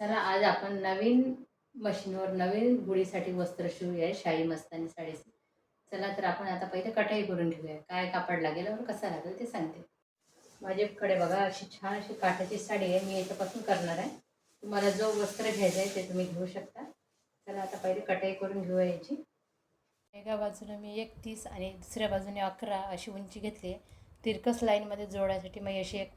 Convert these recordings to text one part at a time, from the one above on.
चला आज आपण नवीन मशीनवर नवीन गुढीसाठी वस्त्र शिवूया शाही मस्तानी साडीचे. चला तर आपण आता पहिले कटाई करून घेऊया. काय कापड लागेल आणि कसा लागेल ते सांगते. माझ्याकडे बघा अशी छान अशी काठाची साडी आहे. मी याच्यापासून करणार आहे. तुम्हाला जो वस्त्र घ्यायचं आहे ते तुम्ही घेऊ शकता. चला आता पहिले कटाई करून घेऊया याची. एका बाजूने मी एक तीस आणि दुसऱ्या बाजूने अकरा अशी उंची घेतली आहे. तिरकस लाईनमध्ये जोडायसाठी मग अशी एक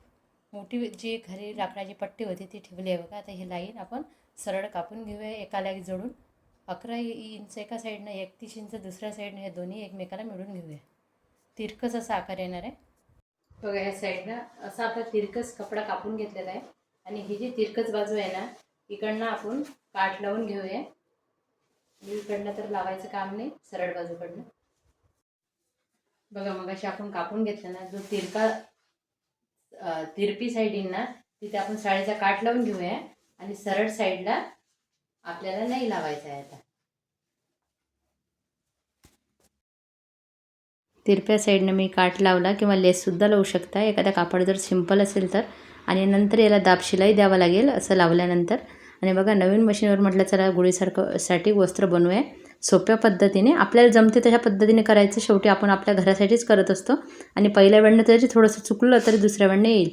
मोठी जी घरी लाकडाची पट्टी होती ती ठेवली आहे बघा. आता ही लाईन आपण सरळ कापून घेऊया एकाला एक जोडून. अकरा इंच एका साईडनं एकतीस इंच दुसऱ्या साईडनं हे दोन्ही एकमेकाला मिळून घेऊया. तिरकस असा आकार येणार आहे. बघा ह्या साईडनं असा आपला तिरकस कपडा कापून घेतलेला आहे. आणि ही जी तिरकस बाजू आहे ना इकडनं आपण काठ लावून घेऊया. इकडनं तर लावायचं काम नाही सरळ बाजूकडनं. बघा मग अशी आपण कापून घेतलं ना जो तिरका तिरपी साईड तिथे आपण साडीचा काठ लावून घेऊया आणि सरळ साईडला आपल्याला नाही लावायचं आहे आता. तिरप्या साईडनं मी काठ लावला किंवा लेससुद्धा लावू शकता. एखादा कापड जर सिंपल असेल तर. आणि नंतर याला दाब शिलाई द्यावा लागेल असं लावल्यानंतर. आणि बघा नवीन मशीनवर म्हटलं चला गुळीसारखं साठी वस्त्र बनवूया. सोप्या पद्धतीने आपल्याला जमते तशा पद्धतीने करायचं. शेवटी आपण आपल्या घरासाठीच करत असतो. आणि पहिल्या वेळनं तरी थोडंसं चुकलं तरी दुसऱ्या वेळनं येईल.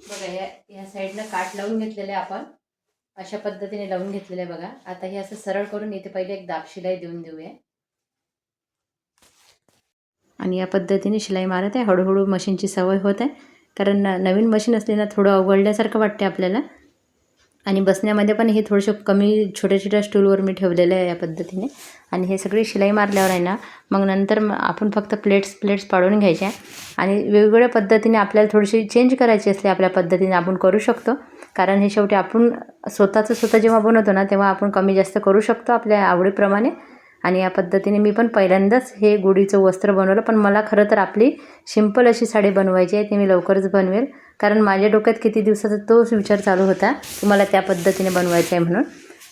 बघा या या साईडनं काठ लावून घेतलेलं आहे आपण. अशा पद्धतीने लावून घेतलेलं आहे बघा. आता हे असं सरळ करून इथे पहिले एक दाब शिलाई देऊन देऊया. आणि या पद्धतीने शिलाई मारत आहे. हळूहळू मशीनची सवय होत आहे. कारण नवीन मशीन असली ना थोडं अवघडल्यासारखं वाटते आपल्याला. आणि बसण्यामध्ये पण हे थोडंसं कमी छोट्या छोट्या स्टूलवर मी ठेवलेलं आहे या पद्धतीने. आणि हे सगळी शिलाई मारल्यावर आहे ना मग नंतर आपण फक्त प्लेट्स प्लेट्स पाडून घ्यायच्या. आणि वेगवेगळ्या पद्धतीने आपल्याला थोडीशी चेंज करायची असते आपल्या पद्धतीने आपण करू शकतो. कारण हे शेवटी आपण स्वतःचं स्वतः जेव्हा बनवतो ना तेव्हा आपण कमी जास्त करू शकतो आपल्या आवडीप्रमाणे. आणि या पद्धतीने मी पण पहिल्यांदाच हे गुढीचं वस्त्र बनवलं पण मला खरं तर आपली सिंपल अशी साडी बनवायची आहे ती मी लवकरच बनवेल. कारण माझ्या डोक्यात किती दिवसाचा तोच विचार चालू होता की मला त्या पद्धतीने बनवायचं आहे म्हणून.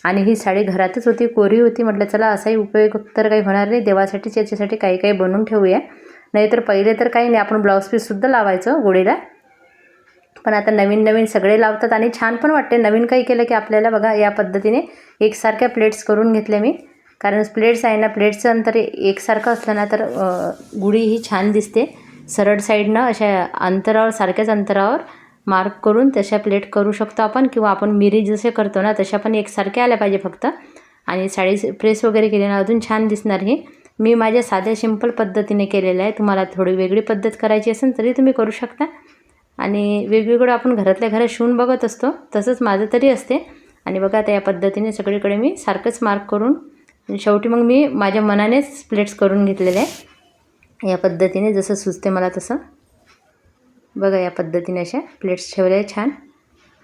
आणि ही साडी घरातच होती कोरी होती. म्हटलं चला असाही उपयोग तर काही होणार नाही. देवासाठीच याच्यासाठी काही काही बनवून ठेवूया. नाहीतर पहिले तर काही नाही. आपण ब्लाऊज पीससुद्धा लावायचो गोडीला. पण आता नवीन नवीन सगळे लावतात आणि छान पण वाटते नवीन काही केलं की आपल्याला बघा या पद्धतीने एकसारख्या प्लेट्स करून घेतल्या मी. कारण प्लेट्स आहे ना प्लेट्सचं अंतर एकसारखं असलं ना तर गुढी ही छान दिसते. सरळ साईडनं अशा अंतरावर सारख्याच अंतरावर मार्क करून तशा प्लेट करू शकतो आपण किंवा आपण मिरी जसे करतो ना तशा पण एकसारख्या आल्या पाहिजे फक्त. आणि साडी प्रेस वगैरे केली ना अजून छान दिसणार हे. मी माझ्या साध्या सिंपल पद्धतीने केलेलं आहे. तुम्हाला थोडी वेगळी पद्धत करायची असेल तरी तुम्ही करू शकता. आणि वेगवेगळं आपण घरातल्या घरात शिवून बघत असतो तसंच माझं तरी असते. आणि बघा आता या पद्धतीने सगळीकडे मी सारखंच मार्क करून शेवटी मग मी माझ्या मनानेच प्लेट्स करून घेतलेले आहे. या पद्धतीने जसं सुचते मला तसं. बघा या पद्धतीने अशा प्लेट्स ठेवल्या छान.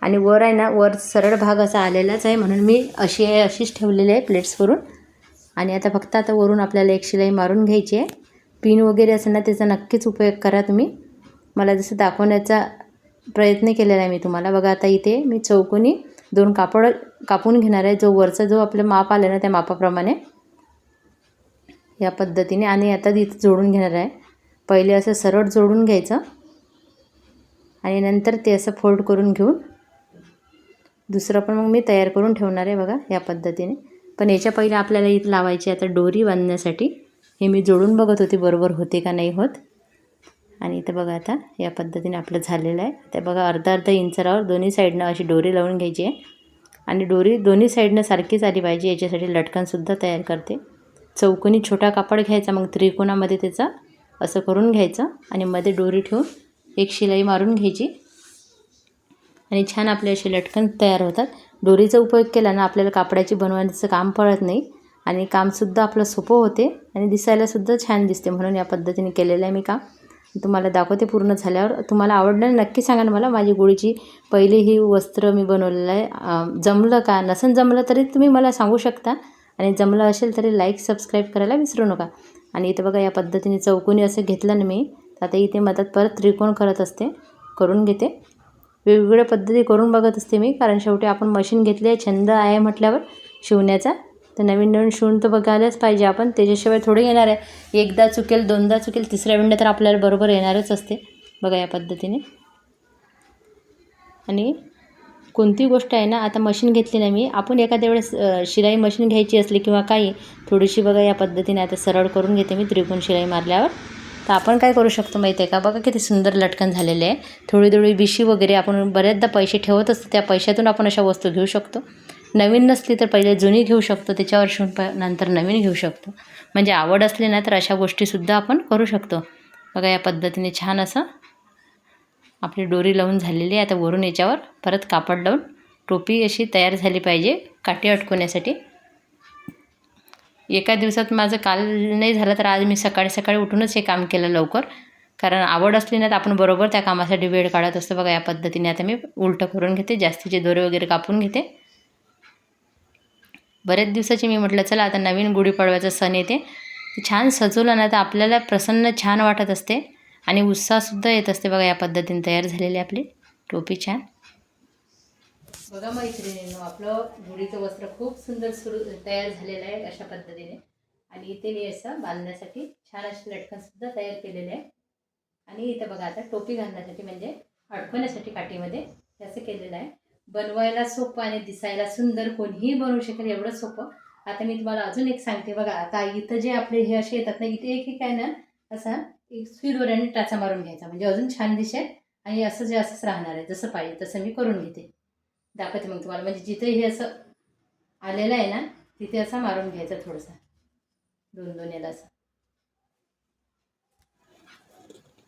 आणि वर आहे ना वर सरळ भाग असा आलेलाच आहे म्हणून मी अशी आहे अशीच ठेवलेली आहे प्लेट्सवरून आणि आता फक्त आता वरून आपल्याला एक शिलाई मारून घ्यायची आहे. पिन वगैरे असेल ना त्याचा नक्कीच उपयोग करा तुम्ही. मला जसं दाखवण्याचा प्रयत्न केलेला आहे मी तुम्हाला. बघा आता इथे मी चौकोनी दोन कापड कापून घेणार आहे. जो वरचा जो आपलं माप आलं ना त्या मापाप्रमाणे. या पद्धतीने आणि आता इथं जोडून घेणार आहे. पहिले असं सरळ जोडून घ्यायचं आणि नंतर ते असं फोल्ड करून घेऊन दुसरं पण मग मी तयार करून ठेवणार आहे बघा या पद्धतीने. पण याच्या पहिले आपल्याला इथं लावायची आता डोरी बांधण्यासाठी. हे मी जोडून बघत होते बरोबर होते का नाही होत. आणि इथं बघा आता या पद्धतीने आपलं झालेलं आहे. ते बघा अर्धा अर्धा इंचरावर दोन्ही साईडनं अशी डोरी लावून घ्यायची आहे. आणि डोरी दोन्ही साईडनं सारखीच आली पाहिजे याच्यासाठी लटकनसुद्धा तयार करते. चौकोनी छोटा कापड घ्यायचा मग त्रिकोणामध्ये त्याचा असं करून घ्यायचं आणि मध्ये डोरी ठेवून एक शिलाई मारून घ्यायची. आणि छान आपले असे लटकन तयार होतात. डोरीचा उपयोग केला ना आपल्याला कापडाची बनवण्याचं काम पडत नाही आणि कामसुद्धा आपलं सोपं होते आणि दिसायलासुद्धा छान दिसते. म्हणून या पद्धतीने केलेलं आहे मी काम. तुम्हाला दाखवते पूर्ण झाल्यावर. तुम्हाला आवडलं नक्की सांगा ना मला. माझी गोळीची पहिली ही वस्त्र मी बनवलेलं आहे. जमलं का? नसन जमलं तरी तुम्ही मला सांगू शकता. आणि जमलं असेल तरी लाईक सबस्क्राईब करायला विसरू नका. आणि इथं बघा या पद्धतीने चौकोनी असं घेतलं ना मी तर आता इथे मदत परत त्रिकोण करत असते करून घेते. वेगवेगळ्या पद्धती करून बघत असते मी कारण शेवटी आपण मशीन घेतली आहे छंद आहे म्हटल्यावर शिवण्याचा. तर नवीन नवीन शिवून तर बघायलाच पाहिजे आपण त्याच्याशिवाय थोडं येणार आहे. एकदा चुकेल दोनदा चुकेल तिसऱ्या वेळेला तर आपल्याला बरोबर येणारच असते. बघा या पद्धतीने. आणि कोणती गोष्ट आहे ना आता मशीन घेतली नाही मी आपण एखाद्या वेळेस शिलाई मशीन घ्यायची असली किंवा काही थोडीशी बघा या पद्धतीने आता सरळ करून घेते मी त्रिकोण शिलाई मारल्यावर. तर आपण काय करू शकतो माहिती आहे का? बघा किती सुंदर लटकन झालेले आहे. थोडी थोडी बिशी वगैरे आपण बऱ्याचदा पैसे ठेवत असतो त्या पैशातून आपण अशा वस्तू घेऊ शकतो. नवीन नसली तर पहिले जुनी घेऊ शकतो त्याच्यावर शिवून प नंतर नवीन घेऊ शकतो. म्हणजे आवड असली ना तर अशा गोष्टीसुद्धा आपण करू शकतो. बघा या पद्धतीने छान असं आपली डोरी लावून झालेली आहे. आता वरून याच्यावर परत कापड लावून टोपी अशी तयार झाली पाहिजे काठी अटकवण्यासाठी. एका दिवसात माझं काल नाही झालं तर आज मी सकाळी सकाळी उठूनच हे काम केलं लवकर. कारण आवड असली ना तर आपण बरोबर त्या कामासाठी वेळ काढत असतो. बघा या पद्धतीने आता मी उलटं करून घेते. जास्तीचे दोरे वगैरे कापून घेते. बऱ्याच दिवसाची मी म्हटलं चला आता नवीन गुढीपाडव्याचा सण येते. छान सजवलं ना तर आपल्याला प्रसन्न छान वाटत असते. आणि उत्साहसुद्धा येत असते बघा या पद्धतीने तयार झालेली आपली टोपी छान. बघा मैत्रिणींनो आपलं गुढीचं वस्त्र खूप सुंदर सुरू तयार झालेलं आहे अशा पद्धतीने. आणि इथे मी असं बांधण्यासाठी छान असे लटकनसुद्धा तयार केलेले आहे. आणि इथं बघा आता टोपी घालण्यासाठी म्हणजे अडकवण्यासाठी काठीमध्ये असं केलेलं आहे. बनवायला सोपं आणि दिसायला सुंदर कोणीही बनवू शकेल एवढं सोपं. आता मी तुम्हाला अजून एक सांगते बघा आता इथं जे आपले हे असे येतात ना इथे एक एक आहे ना असा एक सुई दोऱ्याने टाचा मारून घ्यायचा. म्हणजे अजून छान दिसेल आणि असं जे असंच राहणार आहे जसं पाहिजे तसं मी करून घेते. दाखवते मग तुम्हाला. म्हणजे जिथे हे असं आलेलं आहे ना तिथे असं मारून घ्यायचा थोडंसं. दोन दोन याला असं.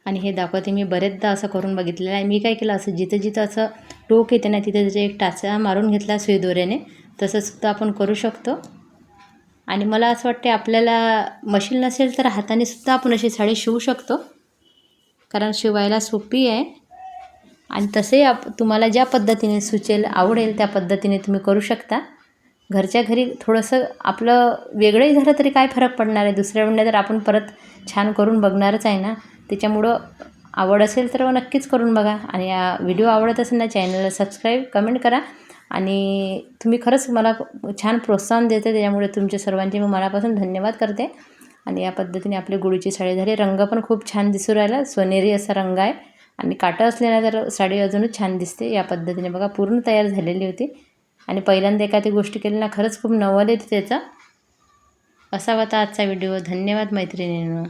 आणि हे दाखवते मी बरेचदा असं करून बघितलेलं आहे. मी काय केलं असं जिथं जिथं असं टोक येते ना तिथे तिथे एक टाचा मारून घेतला सुई दोऱ्याने आपण करू शकतो. आणि मला असं वाटते आपल्याला मशीन नसेल तर हाताने सुद्धा आपण अशी साडी शिवू शकतो. कारण शिवायला सोपी आहे. आणि तसे आप तुम्हाला ज्या पद्धतीने सुचेल आवडेल त्या पद्धतीने तुम्ही करू शकता. घरच्या घरी थोडंसं आपलं वेगळंही झालं तरी काय फरक पडणार आहे? दुसऱ्या वेळेला तर आपण परत छान करून बघणारच आहे ना? त्याच्यामुळं आवड असेल तर नक्कीच करून बघा. आणि व्हिडिओ आवडत असेल ना चॅनलला सबस्क्राईब कमेंट करा. आणि तुम्ही खरंच मला छान प्रोत्साहन देते त्याच्यामुळे तुमच्या सर्वांचे मी मनापासून धन्यवाद करते. आणि या पद्धतीने आपली गुढीची साडी झाली रंग पण खूप छान दिसू राहिला. सोनेरी असा रंग आहे. आणि काटा असल्याने तर साडी अजूनच छान दिसते. या पद्धतीने बघा पूर्ण तयार झालेली होती. आणि पहिल्यांदा एखादी गोष्ट केली ना खरंच खूप नवल येते त्याचा. असा होता आजचा व्हिडिओ. धन्यवाद मैत्रिणींनो.